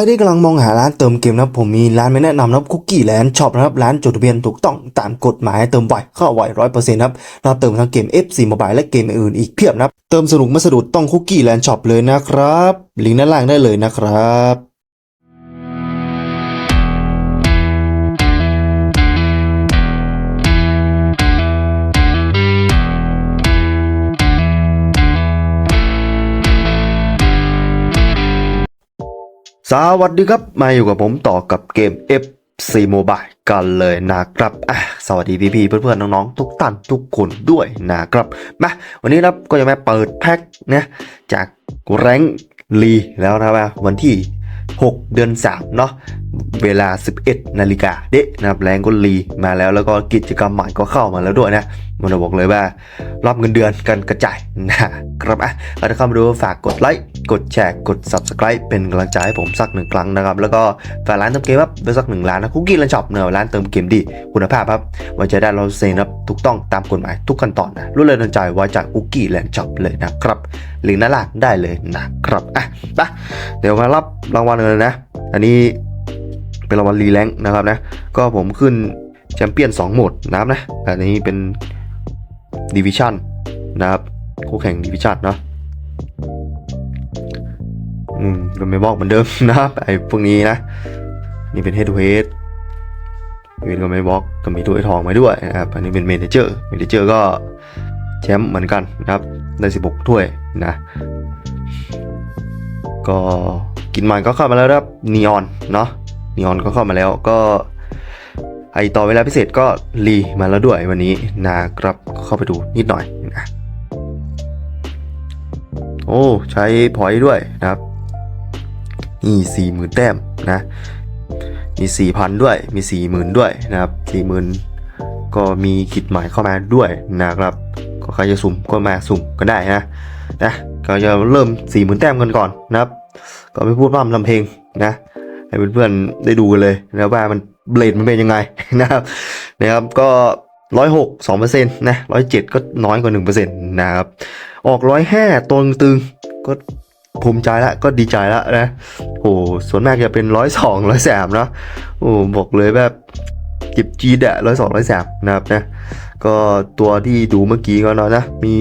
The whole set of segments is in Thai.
รที่กำลังมองหาร้านเติมเกมนะผมมีร้านไม่แนะนำนะครับคุกกี้แลนด์ช็อปนะครับร้านจดทะเบียนถูกต้องตามกฎหมายเติมไวเข้าไวร้อยเปอร์เซ็นต์ครับเราเติมทั้งเกม F4 Mobile และเกมอื่นอีกเพียบนะเติมสนุกไม่สะดุดต้องคุกกี้แลนด์ช็อปเลยนะครับลิงก์ด้านล่างได้เลยนะครับ สวัสดีครับ มาอยู่กับผมต่อกับเกม FC Mobile กันเลยนะครับอะสวัสดีพี่ๆเพื่อนๆน้องๆทุกท่านทุกคนด้วยนะครับมาวันนี้ครับก็จะมาเปิดแพ็คนะจากแรงลีแล้วนะครับวันที่ 6 เดือน 3 เนาะเวลา 11 นาฬิกาเดะนะครับแรงก็รีมาแล้วแล้วก็กิจกรรมใหม่ก็เข้ามาแล้วด้วยนะมันจะบอกเลยว่า รับเงินเดือนกันกระจายนะครับอะใครที่เข้ามาดูฝากกดไลค์ กดแชร์กด subscribe เป็นกำลังใจให้ผมสักหนึ่งครั้งนะครับ แล้วก็ฝากร้านเติมเกมครับไปสักหนึ่งร้านนะคุกกี้ร้านช็อปเนอะร้านเติมเกมดีคุณภาพครับไว้ใจได้เราเซ็นครับถูกต้องตามกฎหมายทุกขั้นตอนนะรู้เลยโดนใจไว้จากคุกกี้แลนด์ช็อปเลยนะครับลิงก์ด้านล่างได้เลยนะครับอะไปเดี๋ยวมารับรางวัลกันเลยนะ อันนี้เป็นรางวัลรีแลงค์นะครับนะ ก็ผมขึ้นแชมเปี้ยน2โหมดนะครับนะ อันนี้เป็นดิวิชั่นนะครับคู่แข่งดิวิชั่นเนาะ อืมก็ไม่บอกเหมือนเดิมนะครับไอ้พวกนี้นะ นี่เป็น head to head เวนก็ไม่บอกก็มีถ้วยทองมาด้วยนะครับ อันนี้เป็นเมนเจอร์เมนเจอร์ก็แชมป์เหมือนกันนะครับ ได้16ถ้วยนะ ก็กินมันก็เข้ามาแล้วครับนีออนเนาะนีออนก็เข้ามาแล้วก็ไอต่อเวลาพิเศษก็รีมาแล้วด้วยวันนี้นะครับก็เข้าไปดูนิดหน่อยนะโอ้ ใช้พอยด้วยนะครับ นี่สี่หมื่นแต้มนะมีสี่พันด้วยมีสี่หมื่นด้วยนะครับสี่หมื่นก็มีคิดหมายเข้ามาด้วยนะครับก็ใครจะสุ่มก็มาสุ่มก็ได้นะนะก็จะเริ่มสี่หมื่นแต้มกันก่อนนะครับ ก็ไม่พูดพร่ำทำเพลงนะให้เพื่อนๆได้ดูกันเลยนะว่ามันเบลดมันเป็นยังไงนะครับนะครับก็ร้อยหกสองเปอร์เซ็นต์นะร้อยเจ็ดก็น้อยกว่าหนึ่งเปอร์เซ็นต์นะครับออกร้อยห้าตรงตึงก็ ภูมิใจละก็ดีใจละนะโอ้ส่วนมากจะเป็นร้อยสองร้อยสามเนาะโอ้บอกเลยแบบจิบจีดอะร้อยสองร้อยสามนะครับนะก็ตัวที่ดูเมื่อกี้ก็เนาะนะมี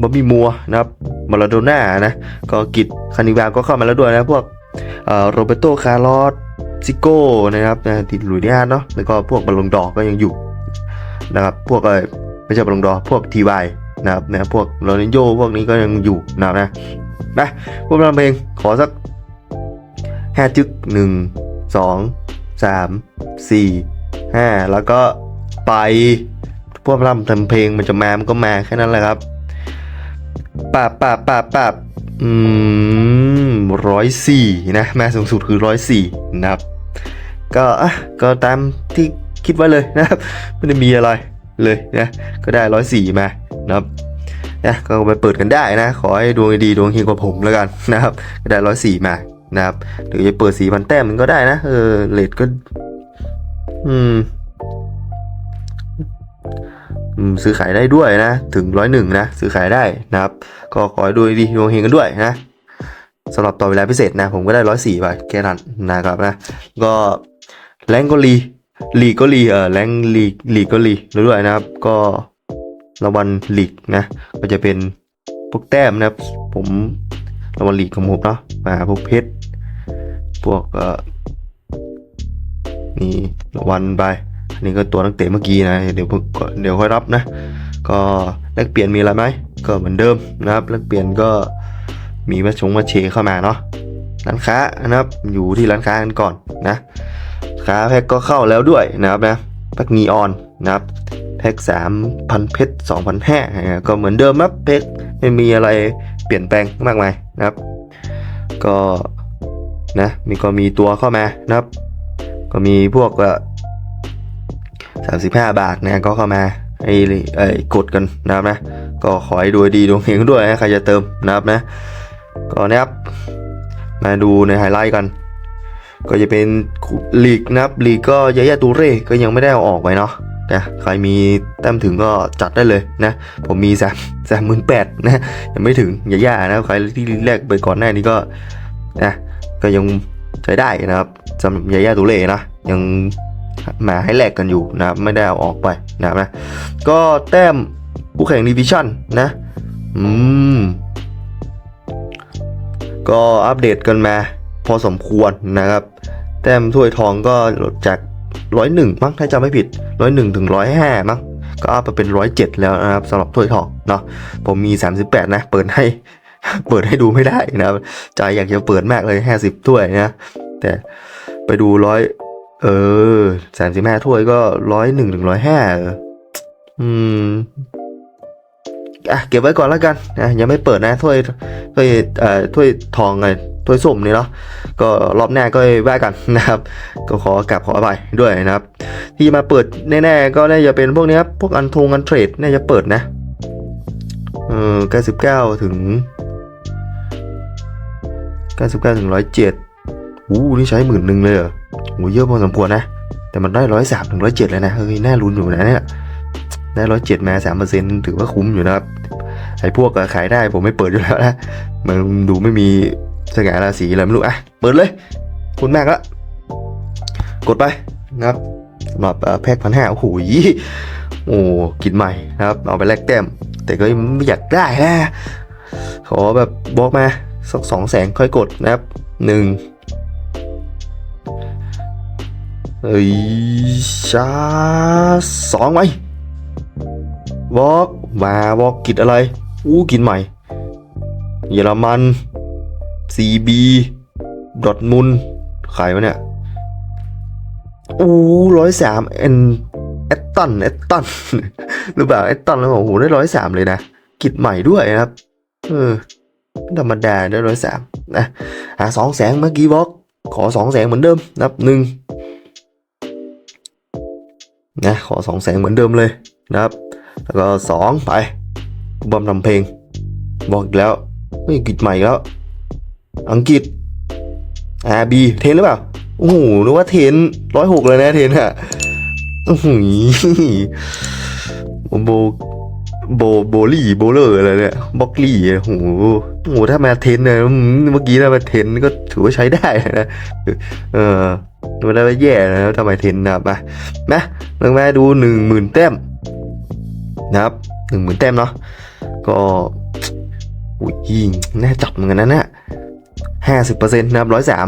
บอมบี้มัวนะครับมาราโดน่านะก็กิจคานิวาก็เข้ามาแล้วด้วยนะพวกโรเบโตคาร์ลอสซิโก้นะครับนะติดหลุยส์ดิอาร์เนาะแล้วก็พวกบอลลงดอร์ก็ยังอยู่นะครับพวกเอ้ยไม่ใช่บอลลงดอร์พวกทีวายนะครับนะพวกโรนัลโยพวกนี้ก็ยังอยู่นะครับนะ นะพวกเราเองขอสักห้าจึกหนึ่งสองสามสี่ห้าแล้วก็ไปพวกร่ำทำเพลงมันจะมา มันก็มาแค่นั้นแหละครับปาบปาบปาบปาบอืมร้อยสี่นะแม้สูงสุดคือร้อยสี่นะครับ ก็อะก็ตามที่คิดไว้เลยนะครับ ไม่ได้มีอะไรเลยนะ ก็ได้ร้อยสี่มานะครับ นะก็ไปเปิดกันได้นะ ขอให้ดวงดีดวงเฮงกว่าผมแล้วกันนะครับก็ได้ร้อยสี่มานะครับหรือจะเปิดสี่พันแต้มมันก็ได้นะเออเลทก็ อืมซื้อขายได้ด้วยนะ ถึงร้อยหนึ่งนะ ซื้อขายได้นะครับ ก็ขอให้ดูดีดวงเฮงกันด้วยนะสำหรับต่อเวลาพิเศษนะ ผมก็ได้ร้อยสี่ไปแค่นั้นนะครับนะ ก็แรงก็รีลีก็รีเออแรงลีลีกก็รีแล้วด้วยนะครับ ก็ รางวัลลีกนะ ก็จะเป็นพวกแต้มนะครับผมรางวัลลีกของผมเนาะมาพวกเพชรพวกเอ่อนี่รางวัลไปอันนี้ก็ตัวนักเตะเมื่อกี้นะเดี๋ยวเดี๋ยวค่อยรับนะ ก็แลกเปลี่ยนมีอะไรไหมก็เหมือนเดิมนะครับแลกเปลี่ยนก็มีมาชงมาเชเข้ามาเนาะร้านค้านะครับอยู่ที่ร้านค้ากันก่อนนะค้าแพ็กก็เข้าแล้วด้วยนะครับนะแพ็กนีออนนะครับ พ็กสามพันเพชรสองพันห้าก็เหมือนเดิมครับเพชรไม่มีอะไรเปลี่ยนแปลงมากมายนะครับ ก็นะมีก็มีตัวเข้ามานะครับ ก็มีพวกสามสิบห้าบาทนะก็เข้ามาไอ้ไอ้กดกันนะครับนะ ก็ขอให้ดูดีดวงเฮงด้วยนะใครจะเติมนะครับนะ ก็นะครับ มาดูในไฮไลท์กัน ก็จะเป็นลีกนะครับลีกก็ยายาตูเร่ก็ยังไม่ได้เอาออกไปเนาะ นะใครมีแต้มถึงก็จัดได้เลยนะ ผมมีสามสามหมื่นแปดนะยังไม่ถึงยาย่านะใครที่แรกไปก่อนหน้านี้ก็นะก็ยังใช้ได้นะครับสำหรับยาย่าตุเล่นะยังมาให้แลกกันอยู่นะครับไม่ได้เอาออกไปนะครับนะก็แต้มผู้แข่งดิวิชั่นนะอืมก็อัปเดตกันมาพอสมควรนะครับ แต้มถ้วยทองก็ลดจาก ร้อยหนึ่งมั้งถ้าจำไม่ผิดร้อยหนึ่งถึงร้อยห้ามั้งก็อัพไปเป็นร้อยเจ็ดแล้วนะครับสำหรับถ้วยทองเนาะผมมี38นะ เปิดให้ เปิดให้ดูไม่ได้นะครับใจอยากจะเปิดมากเลย50ถ้วยนะแต่ไปดูร้อยเออสามสิบห้าถ้วยก็ร้อยหนึ่งถึงร้อยห้าอืมอะเก็บไว้ก่อนแล้วกันนะยังไม่เปิดนะถ้วยถ้วยเอ่อถ้วยทองไง ถ้วยส้มนี่เนาะก็รอบหน้าก็แว่กันนะครับ ก็ขอกลับขออภัยด้วยนะครับ ที่มาเปิดแน่ๆก็น่าจะเป็นพวกนี้ครับพวกอันทงอันเทรดน่าจะเปิดนะเออ99 ถึง 99 ถึง 107อู้นี่ใช้หมื่นหนึ่งเลยเหรอโหเยอะพอสมควรนะ แต่มันได้ร้อยสามถึงร้อยเจ็ดเลยนะเฮ้ยน่าลุ้นอยู่นะเนี่ยได้ร้อยเจ็ดมาสามเปอร์เซ็นต์ถือว่าคุ้มอยู่นะครับไอ้พวกขายได้ผมไม่เปิดอยู่แล้วนะมันดูไม่มี สง่าราศีอะไรไม่รู้อะเปิดเลยคุณมากละกดไปนะครับสำหรับเอ่อแพ็คพันห้าโอ้โหยโอ้กินใหม่นะครับ เอาไปแลกแต้ม แต่ก็ไม่อยากได้นะขอแบบบอกมาสักสองแสงค่อยกดนะครับหนึ่งเอ้ยช้าสองไหมวอกมาวอกกิดอะไรอู้กินใหม่ เยอรมัน CB ดอทมุนขายวะเนี่ยอู้ร้อยสามเอ็นแอตตันแอตตันหรือเปล่าแอตตันแล้วโอ้โหได้ร้อยสามเลยนะกิดใหม่ด้วยนะครับเออธรรมดาได้ร้อยสามนะหาสองแสงเมื่อกี้บอก ขอสองแสงเหมือนเดิมนับหนึ่งนะขอสองแสงเหมือนเดิมเลยนะครับ แล้วก็สองไปบอมทำเพลง บอกอีกแล้วเฮ้ยกิจใหม่แล้ว อังกฤษ RB เทนหรือเปล่า โอ้โหนึกว่าเทนร้อยหกเลยนะเทนอะโอ้โหโบโบโบลี่โบเลอร์อะไรเนี่ยบ็อกลี่โอ้โหโอ้โหถ้ามาเทนเนี่ยเมื่อกี้ถ้ามาเทนก็ถือว่าใช้ได้นะเออไม่ได้ว่าแย่นะทำไมเทนนะครับมานะลองมาดูหนึ่งหมื่นแต้มนะครับหนึ่งหมื่นแต้มเนาะก็อุ้ยยิงน่าจับเหมือนกันนะเนี่ย ห้าสิบเปอร์เซ็นต์นะครับร้อยสาม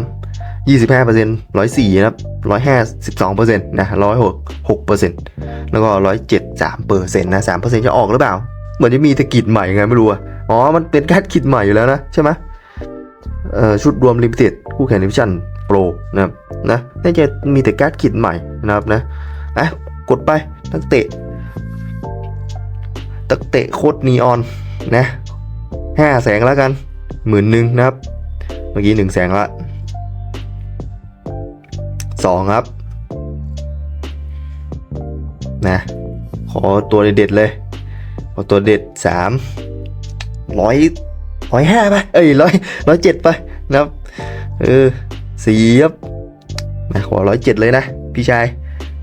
ยี่สิบห้าเปอร์เซ็นต์ร้อยสี่นะครับร้อยห้าสิบสองเปอร์เซ็นต์นะร้อยหกหกเปอร์เซ็นต์แล้วก็ร้อยเจ็ดสามเปอร์เซ็นต์นะสามเปอร์เซ็นต์จะออกหรือเปล่า เหมือนจะมีตะกิดใหม่ไงไม่รู้อ๋อ มันเป็นการคิดใหม่อยู่แล้วนะใช่ไหมเอ่อชุดรวมลิมิเต็ดคู่แข่งดิวิชั่นโปรนะครับนะน่าจะมีแต่การคิดใหม่นะครับนะอะกดไปนักเตะตักเตะโคตรนีออนนะห้าแสงแล้วกันหมื่นหนึ่งนะครับ มื่อกี้หนึ่งแสงละสองครับ นะ ขอตัวเด็ดเลย ขอตัวเด็ดสามร้อยร้อยห้าไปเอ้ยร้อยร้อยเจ็ดไปนะครับเออสี่ครับนะขอร้อยเจ็ดเลยนะ พี่ชาย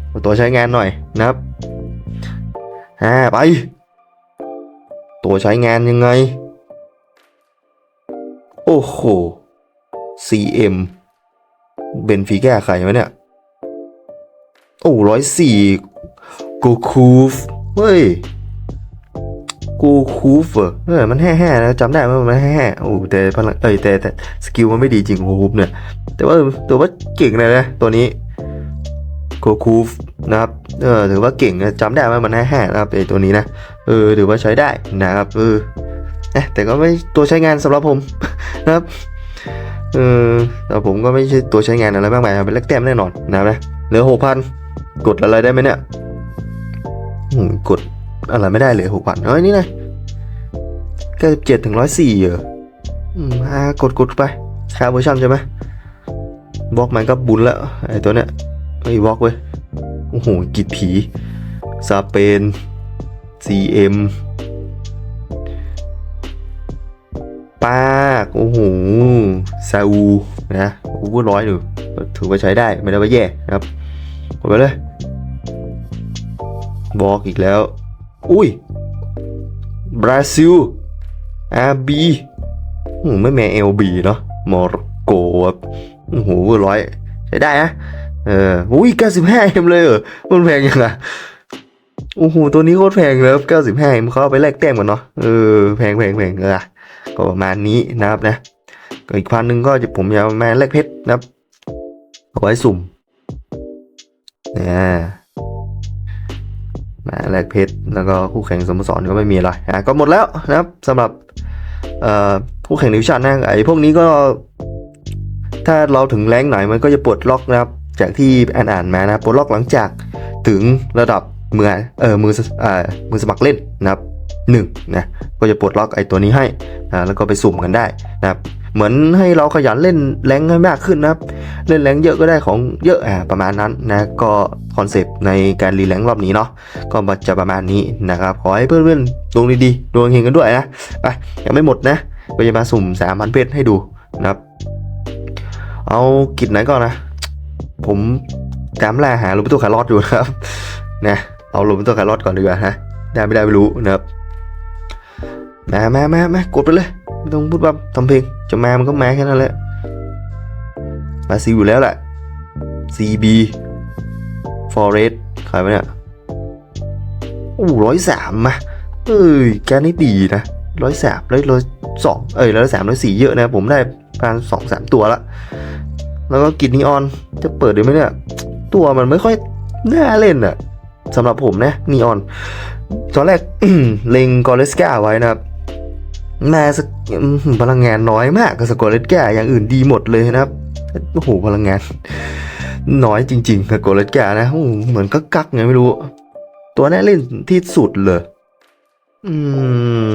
ขอตัวใช้งานหน่อยนะครับห้าไป ตัวใช้งานยังไง โอ้โห CM เบนฟิก้าใครวะเนี่ย โอ้ร้อยสี่กูคูฟเฮ้ยกูคูฟเออมันแห่ๆนะจำได้ว่ามันแห่ๆโอ้แต่พลังเอ้ยแต่แต่สกิลมันไม่ดีจริงคูฟเนี่ย แต่ว่าแต่ว่าเก่งเลยนะตัวนี้กูคูฟนะครับเออถือว่าเก่งจำได้ว่ามันแห่ๆนะครับไอตัวนี้นะเออถือว่าใช้ได้นะครับเออแต่ก็ไม่ตัวใช้งานสำหรับผมนะครับ เออแต่ผมก็ไม่ใช่ตัวใช้งานอะไรมากมายเป็นเล็กแต้มแน่นอนนะครับนะเหลือหกพันกดอะไรได้ไหมเนี่ยอืมกดอะไรไม่ได้เลยหกพันเอ้ยนี่ไงเก้าสิบเจ็ดถึงร้อยสี่เหรออืมอ่ากดกดไปคาเวอร์ชันใช่ไหมบล็อกมันก็บุญแล้วไอ้ตัวเนี้ยไอ้บล็อกเว้ยโอ้โหกิดผีซาเปน CM ซาอูนะโอ้โหร้อยหนึ่งถือว่าใช้ได้ไม่ได้ว่าแย่นะครับกดไปเลยบอกอีกแล้ว อุ้ยบราซิลอาร์บีไม่แม่เอลบีเนาะมอร็อกโกครับโอ้โหร้อยใช้ได้นะเอออุ้ยเก้าสิบห้าเอ็มเลยเหรอมันแพงยังไงโอ้โห ตัวนี้โคตรแพงเลยเก้าสิบห้าเอ็มเขาเอาไปแลกแต้มกันเนาะ เออ แพงแพงแพงเออก็ประมาณนี้นะครับนะ ก็อีกพันหนึ่งก็จะผมจะเอามาแลกเพชรนะครับเอาไว้สุ่มนะมาแลกเพชรแล้วก็คู่แข่งสโมสรก็ไม่มีอะไรอะก็หมดแล้วนะครับสำหรับคู่แข่งดิวชั่นนะไอ้พวกนี้ก็ถ้าเราถึงแรงไหนมันก็จะปลดล็อกนะครับ จากที่อ่านอ่านๆมานะปลดล็อกหลังจากถึงระดับมือเออมืออ่ามือสมัครเล่นนะครับหนึ่งนะก็จะปลดล็อกไอ้ตัวนี้ให้อ่าแล้วก็ไปสุ่มกันได้นะครับ เหมือนให้เราขยันเล่นแรงให้มากขึ้นนะครับ เล่นแรงเยอะก็ได้ของเยอะอ่าประมาณนั้นนะก็คอนเซปต์ในการรีแรงรอบนี้เนาะก็จะประมาณนี้นะครับขอให้เพื่อนๆดวงดีๆดวงเฮงกันด้วยนะไปยังไม่หมดนะก็จะมาสุ่มสามพันเพชรให้ดูนะครับ เอากิจไหนก่อนนะ ผมตามล่าหาโรบิโตคาร์ลอดอยู่นะครับนะเอาโรบิโตคาร์ลอดก่อนดีกว่าฮะได้ไม่ได้ไม่รู้นะครับมามามา มากดไปเลย ไม่ต้องพูดว่าทำเพลง จะมามันก็มาแค่นั้นแหละมาซีอยู่แล้วแหละ CB Forest ใครวะเนี่ยโอ้ร้อยสามมาเอ้ยแกนี่ดีนะร้อยสามร้อยร้อยสองเอ้ยร้อยสามร้อยสี่เยอะนะ ผมได้ประมาณสองสามตัวละ แล้วก็กินนีออนจะเปิดได้ไหมเนี่ย ตัวมันไม่ค่อยน่าเล่นอะสำหรับผมนะนีออน ตอนแรกเล็งกอเลสกาไว้นะครับ แมาสักอื้พลังงานน้อยมากกับสกอเลสกาอย่างอื่นดีหมดเลยนะครับโอ้โหพลังงาน น้อยจริง ๆกับกอเลสกานะโอ้เหมือนก็กักไงไม่รู้ ตัวน่เล่นที่สุดเลยอืม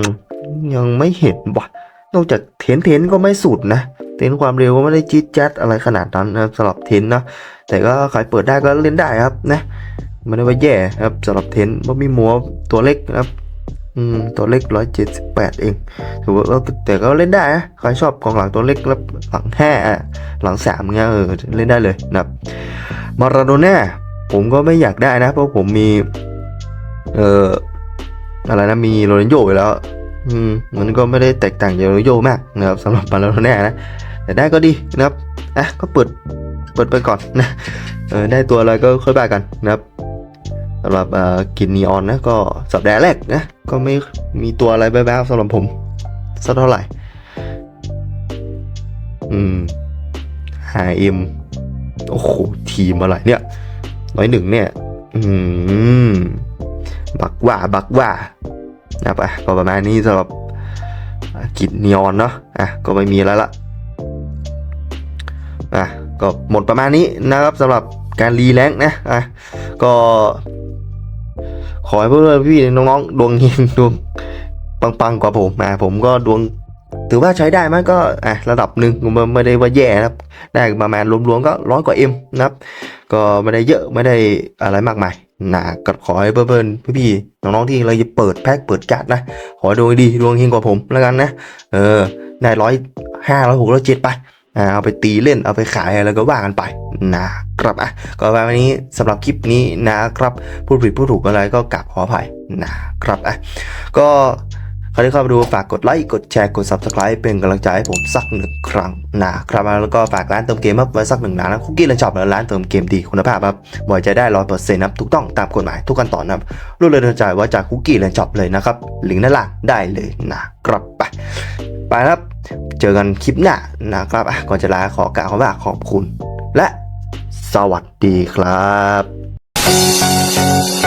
ยังไม่เห็นว่ะนอกจากเทนเทนก็ไม่สุดนะเทนความเร็วก็ไม่ได้จี๊ดจัดอะไรขนาดนั้นนะสำหรับเทนนะแต่ก็ใครเปิดได้ก็เล่นได้ครับนะไม่ได้ว่าแย่ครับสำหรับเทนเพราะมีมัวตัวเล็กนะครับ อืมตัวเล็กร้อยเจ็ดสิบแปดเองถือว่าแต่ก็เล่นได้นะใครชอบกองหลังตัวเล็กแล้วหลังห้าอะหลังสามเงี้ยเออเล่นได้เลยนะครับมาราโดน่าผมก็ไม่อยากได้นะ เพราะผมมีเอ่ออะไรนะมีโรนัลโญ่ไปแล้ว อืมมันก็ไม่ได้แตกต่างจากโรนัลโญ่มากนะครับสำหรับมาราโดน่านะแต่ได้ก็ดีนะครับอะก็เปิดเปิดไปก่อนนะเออได้ตัวอะไรก็ค่อยว่ากันนะครับ สำหรับกินนีออนนะก็สัปดาห์แรกนะก็ไม่มีตัวอะไรแบ๊วๆสำหรับผมสักเท่าไหร่ อืมหาเอ็มโอ้โห ทีมอะไรเนี่ยร้อยหนึ่งเนี่ย อืม บักว่า บักว่านะครับอะก็ประมาณนี้สำหรับกิจนีออนเนาะอะก็ไม่มีแล้วละอะก็หมดประมาณนี้นะครับสำหรับการรีแลงค์นะอะก็ ขอให้เพื่อนพี่น้องๆ ดวงเฮงดวงปังๆกว่าผมอะผมก็ดวง ถือว่าใช้ได้มั้ยก็อะระดับหนึ่งไม่ได้ว่าแย่นะครับ ได้ประมาณรวมๆก็ร้อยกว่าเอ็มนะครับ ก็ไม่ได้เยอะไม่ได้อะไรมากมายนะก็ขอให้เพื่อนๆพี่ๆน้องๆที่เราจะเปิดแพ็คเปิดจัดนะ ขอดวงดีดวงเฮงกว่าผมแล้วกันนะ เออ ได้ร้อยห้าร้อยหกร้อยเจ็ดไปอ่าเอาไปตีเล่นเอาไปขายอะไรก็ว่ากันไป นะครับอะก็ประมาณนี้สำหรับคลิปนี้นะครับพูดผิดพูดถูกอะไรก็กราบขออภัยนะครับอะก็ใครที่เข้ามาดูฝากกดไลค์กดแชร์กด subscribe เป็นกำลังใจให้ผมสักหนึ่งครั้งนะครับแล้วก็ฝากร้านเติมเกมครับไว้สักหนึ่งร้านนะคุกกี้และช็อปและร้านเติมเกมดีคุณภาพครับไว้ใจได้ร้อยเปอร์เซ็นต์ครับถูกต้องตามกฎหมายทุกขั้นตอนนะครับรวดเร็วทันใจว่าจากคุกกี้และช็อปเลยนะครับลิงก์ด้านล่างได้เลยนะครับไปไปครับ เจอกันคลิปหน้านะครับอะก่อนจะลาขอกล่าวคำว่าขอบคุณ และ สวัสดีครับ